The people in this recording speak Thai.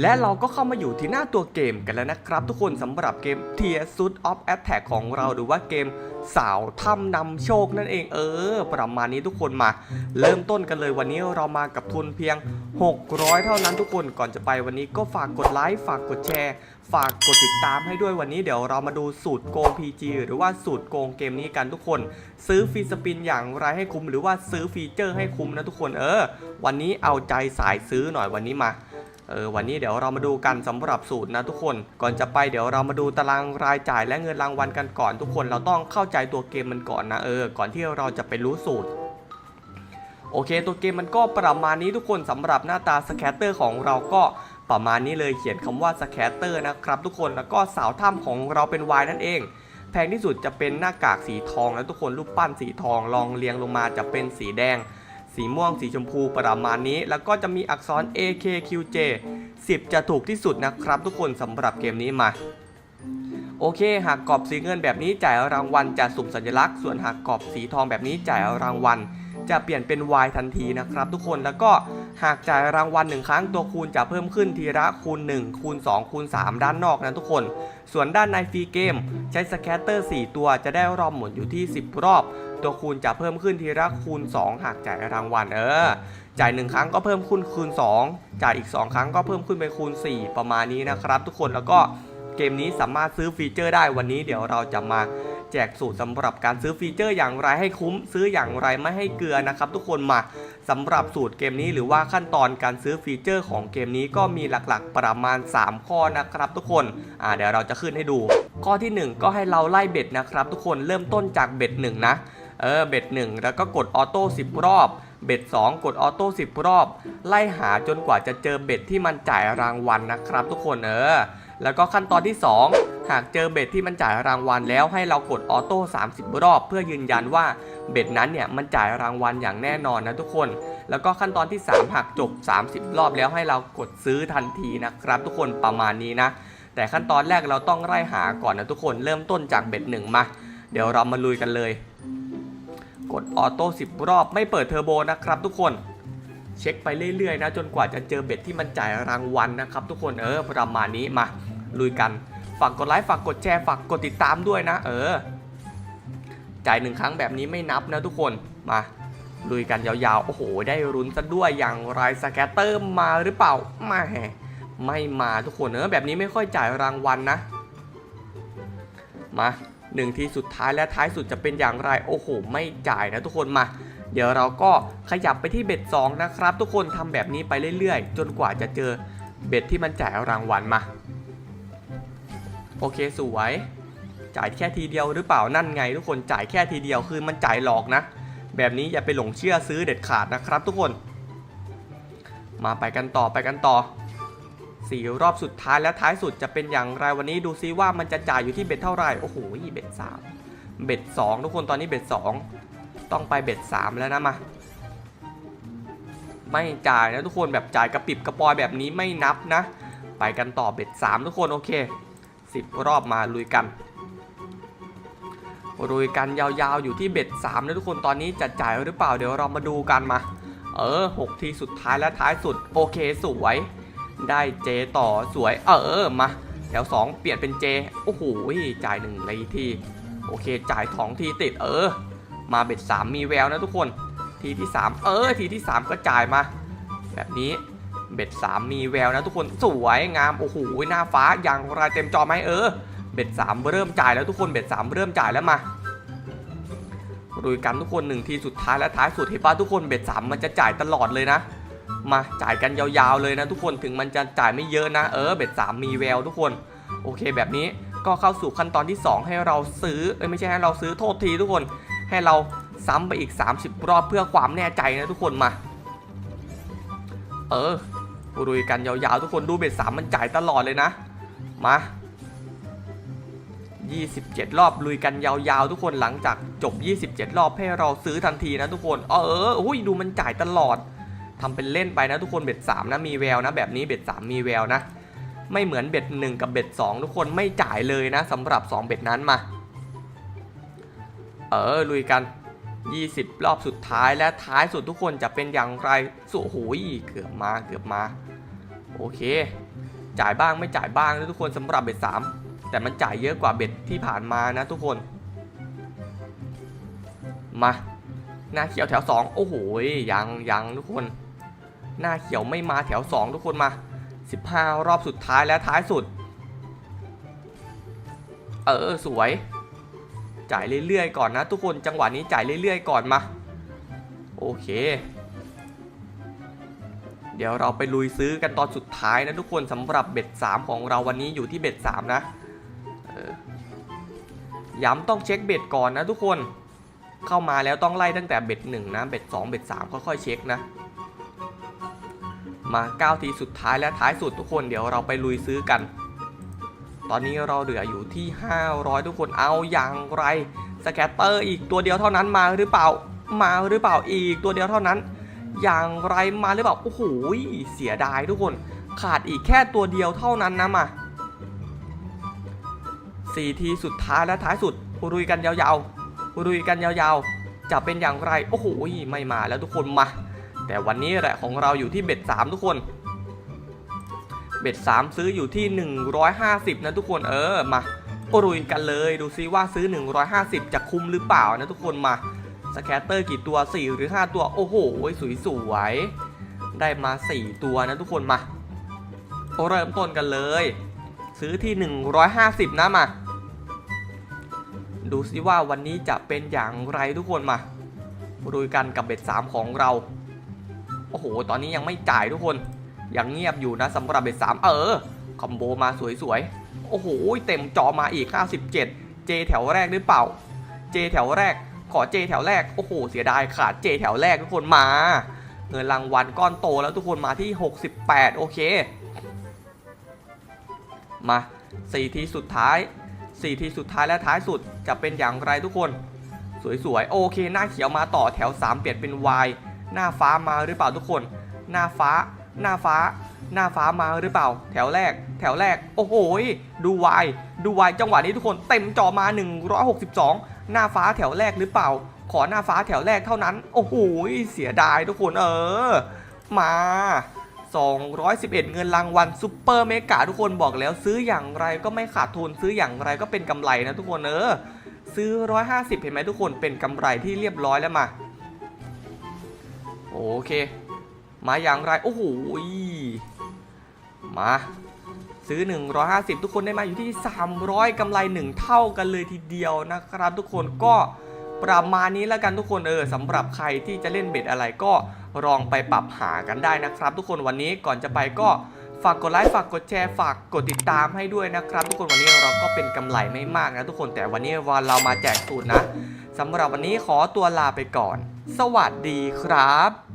และเราก็เข้ามาอยู่ที่หน้าตัวเกมกันแล้วนะครับ ทุกคนสำหรับเกม t i e r s u i t of Attack ของเราหรือว่าเกมสาวถ้ำนำโชคนั่นเองเออ ประมาณนี้ทุกคนมา เริ่มต้นกันเลยวันนี้เรามากับทุนเพียง 600 เท่านั้นทุกคนก่อนจะไปวันนี้ก็ฝากกดไลค์ฝากกดแชร์ ฝากกดติดตามให้ด้วยวันนี้เดี๋ยวเรามาดูสูตรโกง PG หรือว่าสูตรโกงเกมนี้กันทุกคน ซื้อฟรีสปินอย่างไรให้คุ้มหรือว่าซื้อฟีเจอร์ให้คุ้มนะทุกคนเออ วันนี้เอาใจสายซื้อหน่อยวันนี้มา เออวันนี้เดี๋ยวเรามาดูกันสำหรับสูตรนะทุกคนก่อนจะไปเดี๋ยวเรามาดูตารางรายจ่ายและเงินรางวัลกันก่อน ทุกคนเราต้องเข้าใจตัวเกมมันก่อนนะเออก่อนที่เราจะไปรู้สูตรโอเค ตัวเกมมันก็ประมาณนี้ทุกคนสำหรับหน้าตาสแคตเตอร์ของเราก็ประมาณนี้เลยเขียนคำว่าสแคตเตอร์นะครับทุกคนแล้วก็สาวถ้ำของเราเป็นวายนั่นเอง แพงที่สุดจะเป็นหน้ากากสีทองแล้วทุกคนรูปปั้นสีทองลองเรียงลงมาจะเป็นสีแดง สีม่วงสีชมพูประมาณนี้ แล้วก็จะมีอักษร AKQJ 10 จะถูกที่สุดนะครับทุกคนสำหรับเกมนี้มาโอเค หากกรอบสีเงินแบบนี้จ่ายรางวัลจะสุ่มสัญลักษณ์ ส่วนหากกรอบสีทองแบบนี้จ่ายรางวัล จะเปลี่ยนเป็น Y ทันทีนะครับทุกคนแล้วก็หากจ่ายรางวัลหนึ่งครั้งตัวคูณจะเพิ่มขึ้นทีละคูณ 1 คูณ 2 คูณ 3 ด้านนอกนะทุกคน ส่วนด้านในฟรีเกม ใช้สแคตเตอร์ 4 ตัวจะได้รอบหมุนอยู่ที่ 10 รอบ ตัวคูณจะเพิ่มขึ้นทีละคูณ 2 หากจ่ายรางวัลเออจ่าย 1 ครั้งก็เพิ่มขึ้นคูณ 2 จ่ายอีก 2 ครั้งก็เพิ่มขึ้นเป็นคูณ 4 ประมาณนี้นะครับ ทุกคนแล้วก็เกมนี้สามารถซื้อฟีเจอร์ได้วันนี้เดี๋ยวเราจะมา จกสูตรสำหรับการซื้อฟีเจอร์อย่างไรให้คุ้ม ซื้ออย่างไรไม่ให้เกลือนะครับ ทุกคนมาสำหรับสูตรเกมนี้หรือว่าขั้นตอนการซื้อฟีเจอร์ของเกมนี้ก็มีหลักๆประมาณ 3 ข้อนะครับทุกคนอ่าเดี๋ยวเราจะขึ้นให้ดู ข้อที่ 1 ก็ให้เราไล่เบ็ดนะครับ ทุกคนเริ่มต้นจากเบ็ดหนึ่งนะเออเบ็ดหนึ่งแล้วก็กดออโต้10 รอบเบ็ด2กดออโต้10 รอบ ไล่หาจนกว่าจะเจอเบ็ดที่มันจ่ายรางวัลนะครับ ทุกคนเออแล้วก็ขั้นตอนที่ 2 หากเจอเบ็ดที่มันจ่ายรางวัลแล้วให้เรากดออโต้30 รอบ เพื่อยืนยันว่าเบ็ดนั้นเนี่ยมันจ่ายรางวัลอย่างแน่นอนนะทุกคน แล้วก็ขั้นตอนที่ 3 หากจบ 30 รอบแล้วให้เรากดซื้อทันทีนะครับทุกคนประมาณนี้นะ แต่ขั้นตอนแรกเราต้องไล่หาก่อนนะทุกคนเริ่มต้นจากเบ็ดหนึ่งมา เดี๋ยวเรามาลุยกันเลย กดออโต้10 รอบไม่เปิดเทอร์โบนะครับทุกคนเช็คไปเรื่อยๆนะจนกว่าจะเจอเบ็ดที่มันจ่ายรางวัลนะครับ ทุกคนเออประมาณนี้มาลุยกัน ฝากกดไลค์ฝากกดแชร์ฝากกดติดตามด้วยนะ เออ จ่ายหนึ่งครั้งแบบนี้ไม่นับนะทุกคนมาลุยกันยาวๆ โอ้โห ได้รุนซะด้วยอย่างไรสแกตเตอร์มาหรือเปล่าไม่ไม่มาทุกคนเออแบบนี้ไม่ค่อยจ่ายรางวัลนะ มาหนึ่งทีสุดท้ายและท้ายสุดจะเป็นอย่างไร โอ้โห ไม่จ่ายนะทุกคนมา เดี๋ยวเราก็ขยับไปที่เบ็ด2นะครับ ทุกคนทำแบบนี้ไปเรื่อยๆ จนกว่าจะเจอเบ็ดที่มันจ่ายรางวัลมา โอเคสวย จ่ายแค่ทีเดียวหรือเปล่านั่นไง ทุกคนจ่ายแค่ทีเดียวคือมันจ่ายหลอกนะ แบบนี้อย่าไปหลงเชื่อซื้อเด็ดขาดนะครับ ทุกคน มาไปกันต่อไปกันต่อสี่รอบสุดท้ายและท้ายสุดจะเป็นอย่างไรวันนี้ดูซิว่ามันจะจ่ายอยู่ที่เบ็ดเท่าไหร่โอ้โหเบ็ดสามเบ็ดสองทุกคนตอนนี้เบ็ดสองต้องไปเบ็ดสามแล้วนะมาไม่จ่ายนะทุกคนแบบจ่ายกระปิบกระปอยแบบนี้ไม่นับนะ ไปกันต่อเบ็ดสามทุกคนโอเค สิบรอบมาลุยกันลุยกันยาวๆอยู่ที่เบ็ดสามนะทุกคนตอนนี้จะจ่ายหรือเปล่าเดี๋ยวเรามาดูกันมา เออหกทีสุดท้ายและท้ายสุด โอเคสวย ได้เจต่อสวย เออมาแถว2 เปลี่ยนเป็นเจ โอ้โหจ่ายหนึ่งเลยทีโอเคจ่ายสองทีติด เออ มาเบ็ดสามมีแววนะทุกคน ทีที่ 3 เออ ทีที่ 3 ก็จ่ายมา แบบนี้ เบ็ด3มีแววนะทุกคนสวยงามโอ้โหหน้าฟ้าอย่างไรเต็มจอไหมเออเบ็ด3เริ่มจ่ายแล้วทุกคนเบ็ด3เริ่มจ่ายแล้วมาดูกันทุกคนหนึ่งทีสุดท้ายและท้ายสุดเห็นป่ะทุกคนเบ็ด3มันจะจ่ายตลอดเลยนะมาจ่ายกันยาวๆเลยนะทุกคนถึงมันจะจ่ายไม่เยอะนะเออเบ็ดสามมีแววทุกคน โอเคแบบนี้ก็เข้าสู่ขั้นตอนที่ 2 ให้เราซื้อเอ้ยไม่ใช่ให้เราซื้อโทษทีทุกคน ให้เราซ้ำไปอีก 30 รอบเพื่อความแน่ใจนะทุกคนมา เออรุยกันยาวๆ ทุกคนดูเบ็ดสามมันจ่ายตลอดเลยนะ มา 27 รอบลุยกันยาวๆ ทุกคนหลังจากจบ 27 รอบให้เราซื้อทันทีนะทุกคน เอออุ้ยดูมันจ่ายตลอดทำเป็นเล่นไปนะทุกคนเบ็ด3นะมีแววนะ แบบนี้เบ็ด3มีแววนะ ไม่เหมือนเบ็ด1กับเบ็ด2ทุกคนไม่จ่ายเลยนะสำหรับ 2 เบ็ดนั้นมา เออลุยกัน 20 รอบสุดท้ายและท้ายสุดทุกคนจะเป็นอย่างไรสุโอ้โหเกือบมาเกือบมาโอเค จ่ายบ้างไม่จ่ายบ้างนะทุกคนสำหรับเบ็ดสามแต่มันจ่ายเยอะกว่าเบ็ดที่ผ่านมานะทุกคน มาหน้าเขียวแถวสองโอ้โหยังยังทุกคน หน้าเขียวไม่มาแถวสองทุกคนมา 15 รอบสุดท้ายและท้ายสุด เออสวย จ่ายเรื่อยๆก่อนนะ ทุกคนจังหวะนี้จ่ายเรื่อยๆก่อนมาโอเค เดี๋ยวเราไปลุยซื้อกันตอนสุดท้ายนะทุกคนสำหรับเบ็ด3ของเราวันนี้อยู่ที่เบ็ด3นะย้ำต้องเช็คเบ็ดก่อนนะทุกคนเข้ามาแล้วต้องไล่ตั้งแต่เบ็ด1นะเบ็ด2เบ็ด3ค่อยๆเช็คนะมา 9 ทีสุดท้ายและท้ายสุดทุกคนเดี๋ยวเราไปลุยซื้อกัน ตอนนี้เราเหลืออยู่ที่ 500 ทุกคนเอาอย่างไรสแกตเตอร์อีกตัวเดียวเท่านั้นมาหรือเปล่ามาหรือเปล่าอีกตัวเดียวเท่านั้น อย่างไรมาหรือเปล่าโอ้โหเสียดายทุกคน ขาดอีกแค่ตัวเดียวเท่านั้นนะมาสี่ทีสุดท้ายและท้ายสุดรุยกันยาวๆรุยกันยาวๆ จะเป็นอย่างไร โอ้โหไม่มาแล้วทุกคนมา แต่วันนี้แหละของเราอยู่ที่เบ็ด3ทุกคน บ็ด3ซื้ออยู่ที่ 150 นะทุกคนเออมารุยกันเลยดูซิว่าซื้อ 150 จะคุ้มหรือเปล่านะทุกคนมาสแคตเตอร์กี่ตัว 4 หรือ 5 ตัว โอ้โหสวยๆได้มา 4 ตัวนะทุกคนมาเริ่มต้นกันเลย ซื้อที่ 150 นะมา ดูซิว่าวันนี้จะเป็นอย่างไรทุกคนมารุยกันกับเบ็ด3ของเรา โอ้โห ตอนนี้ยังไม่จ่ายทุกคน ยังเงียบอยู่นะสำหรับเบ็ดสามเออ คอมโบมาสวยๆ โอ้โห เต็มจอมาอีก 57 เจแถวแรกหรือเปล่า เจแถวแรก ขอเจแถวแรก โอ้โห เสียดายขาดเจแถวแรกทุกคนมา เงินรางวัลก้อนโตแล้วทุกคนมาที่ 68 โอเค มา4ทีสุดท้าย 4 ทีสุดท้ายและท้ายสุดจะเป็นอย่างไรทุกคน สวยๆ โอเค หน้าเขียวมาต่อแถว 3 เปลี่ยนเป็น Y หน้าฟ้ามาหรือเปล่าทุกคน หน้าฟ้า หน้าฟ้า หน้าฟ้ามาหรือเปล่า แถวแรก แถวแรก โอ้โหดูวาย ดูวายจังหวะนี้ทุกคนเต็มจอมา 162 หน้าฟ้าแถวแรกหรือเปล่า ขอหน้าฟ้าแถวแรกเท่านั้น โอ้โหเสียดายทุกคนเออ มา 211 เงินรางวัลซุปเปอร์เมกาทุกคนบอกแล้วซื้ออย่างไรก็ไม่ขาดทุนซื้ออย่างไรก็เป็นกำไรนะทุกคนเออซื้อ 150 เห็นไหมทุกคนเป็นกำไรที่เรียบร้อยแล้วมา โอเค มาอย่างไร โอ้โหมาซื้อ 150 ทุกคนได้มาอยู่ที่ 300กำไร 1 เท่ากันเลยทีเดียวนะครับ ทุกคนก็ประมาณนี้แล้วกันทุกคนเออสำหรับใครที่จะเล่นเบ็ดอะไรก็ลองไปปรับหากันได้นะครับ ทุกคนวันนี้ก่อนจะไปก็ฝากกดไลค์ฝากกดแชร์ฝากกดติดตามให้ด้วยนะครับ ทุกคนวันนี้เราก็เป็นกำไรไม่มากนะทุกคนแต่วันนี้วันเรามาแจกสูตรนะสำหรับวันนี้ขอตัวลาไปก่อน สวัสดีครับ